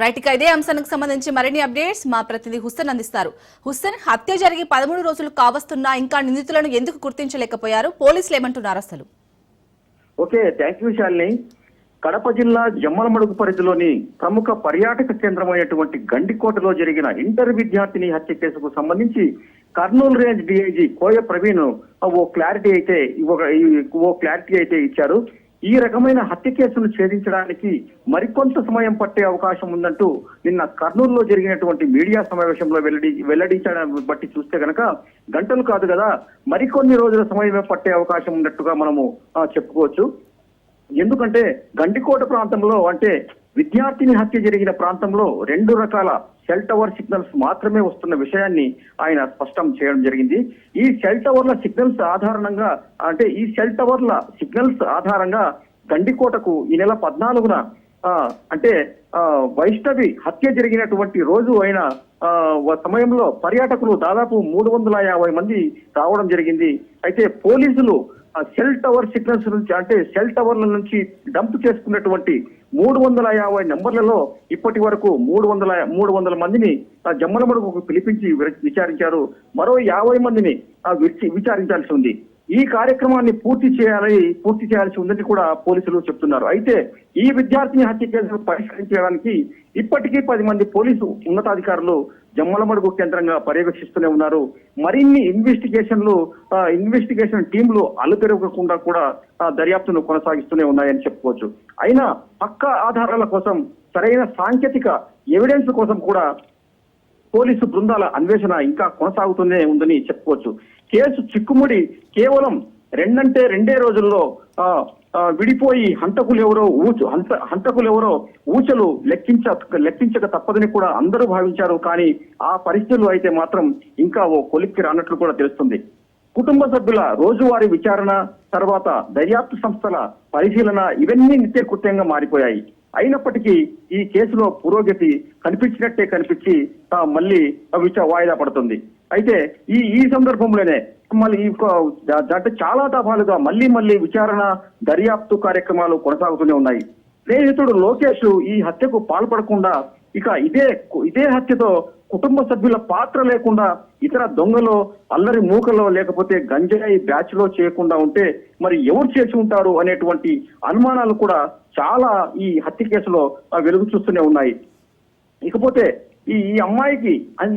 Right ఇక ఇదే అంశానికి సంబంధించి మరిన్ని అప్డేట్స్ మా ప్రతినిధి హుస్సేన్ అందిస్తారు. హుస్సేన్ హత్య జరిగి పదమూడు రోజులు కావస్తున్నా ఇంకా నిందితులను ఎందుకు గుర్తించలేకపోయారు? పోలీసులు ఏమంటున్నారు అసలు? Okay thank you Shalini. Kadapa జిల్లా జమ్మలమడుగు పరిధిలోని ప్రముఖ పర్యాటక కేంద్రమైనటువంటి గండికోటలో జరిగిన ఇంటర్ విద్యార్థిని హత్య కేసుకు సంబంధించి కర్నూలు రేంజ్ డిఐజీ కోయ ప్రవీణ్ ఓ క్లారిటీ అయితే ఓ క్లారిటీ అయితే ఇచ్చారు. ఈ రకమైన హత్య కేసును ఛేదించడానికి మరికొంత సమయం పట్టే అవకాశం ఉందంటూ నిన్న కర్నూలులో జరిగినటువంటి మీడియా సమావేశంలో వెల్లడి వెల్లడించడం బట్టి చూస్తే కనుక గంటలు కాదు కదా మరికొన్ని రోజుల సమయమే పట్టే అవకాశం ఉన్నట్టుగా మనము చెప్పుకోవచ్చు. ఎందుకంటే గండికోట ప్రాంతంలో అంటే విద్యార్థిని హత్య జరిగిన ప్రాంతంలో రెండు రకాల సెల్ టవర్ సిగ్నల్స్ మాత్రమే వస్తున్న విషయాన్ని ఆయన స్పష్టం చేయడం జరిగింది. ఈ సెల్ టవర్ల సిగ్నల్స్ ఆధారంగా అంటే ఈ సెల్ టవర్ల సిగ్నల్స్ ఆధారంగా గండికోటకు ఈ నెల పద్నాలుగున అంటే వైష్ణవి హత్య జరిగినటువంటి రోజు అయిన సమయంలో పర్యాటకులు దాదాపు మూడు వందల యాభై మంది రావడం జరిగింది. అయితే పోలీసులు సెల్ టవర్ సిగ్నల్స్ నుంచి అంటే సెల్ టవర్ల నుంచి డంప్ చేసుకున్నటువంటి మూడు వందల యాభై నెంబర్లలో ఇప్పటి వరకు మూడు వందల మూడు వందల మందిని ఆ జమ్మలమడుగుకు పిలిపించి విచారించారు. మరో యాభై మందిని విచారించాల్సి ఉంది. ఈ కార్యక్రమాన్ని పూర్తి చేయాలని పూర్తి చేయాల్సి ఉందని కూడా పోలీసులు చెప్తున్నారు. అయితే ఈ విద్యార్థిని హత్య కేసును పరిష్కరించడానికి ఇప్పటికీ పది మంది పోలీసు ఉన్నతాధికారులు జమ్మలమడుగు కేంద్రంగా పర్యవేక్షిస్తూనే ఉన్నారు. మరిన్ని ఇన్వెస్టిగేషన్లు ఇన్వెస్టిగేషన్ టీంలు అలుపెరగకుండా కూడా దర్యాప్తును కొనసాగిస్తూనే ఉన్నాయని చెప్పుకోవచ్చు. అయినా పక్క ఆధారాల కోసం సరైన సాంకేతిక ఎవిడెన్స్ కోసం కూడా పోలీసు బృందాల అన్వేషణ ఇంకా కొనసాగుతూనే ఉందని చెప్పుకోవచ్చు. కేసు చిక్కుముడి కేవలం రెండంటే రెండే రోజుల్లో విడిపోయి హంతకులు ఎవరో ఊచు హంత హంతకులు ఎవరో ఊచలు లెక్కించ లెక్కించక తప్పదని కూడా అందరూ భావించారు. కానీ ఆ పరిస్థితులు అయితే మాత్రం ఇంకా ఓ కొలిక్కి రానట్లు కూడా తెలుస్తుంది. కుటుంబ సభ్యుల రోజువారీ విచారణ తర్వాత దర్యాప్తు సంస్థల పరిశీలన ఇవన్నీ నిత్యకృత్యంగా మారిపోయాయి. అయినప్పటికీ ఈ కేసులో పురోగతి కనిపించినట్టే కనిపించి మళ్ళీ వాయిదా పడుతుంది. అయితే ఈ ఈ సందర్భంలోనే మళ్ళీ అంటే చాలా దఫాలుగా మళ్ళీ మళ్ళీ విచారణ దర్యాప్తు కార్యక్రమాలు కొనసాగుతూనే ఉన్నాయి. స్నేహితుడు లోకేష్ ఈ హత్యకు పాల్పడకుండా ఇక ఇదే ఇదే హత్యతో కుటుంబ సభ్యుల పాత్ర లేకుండా ఇతర దొంగలో అల్లరి మూకలో లేకపోతే గంజాయి బ్యాచ్లో చేయకుండా ఉంటే మరి ఎవరు చేసి ఉంటారు అనేటువంటి అనుమానాలు కూడా చాలా ఈ హత్య కేసులో వెలుగు చూస్తూనే ఉన్నాయి. ఇకపోతే ఈ అమ్మాయికి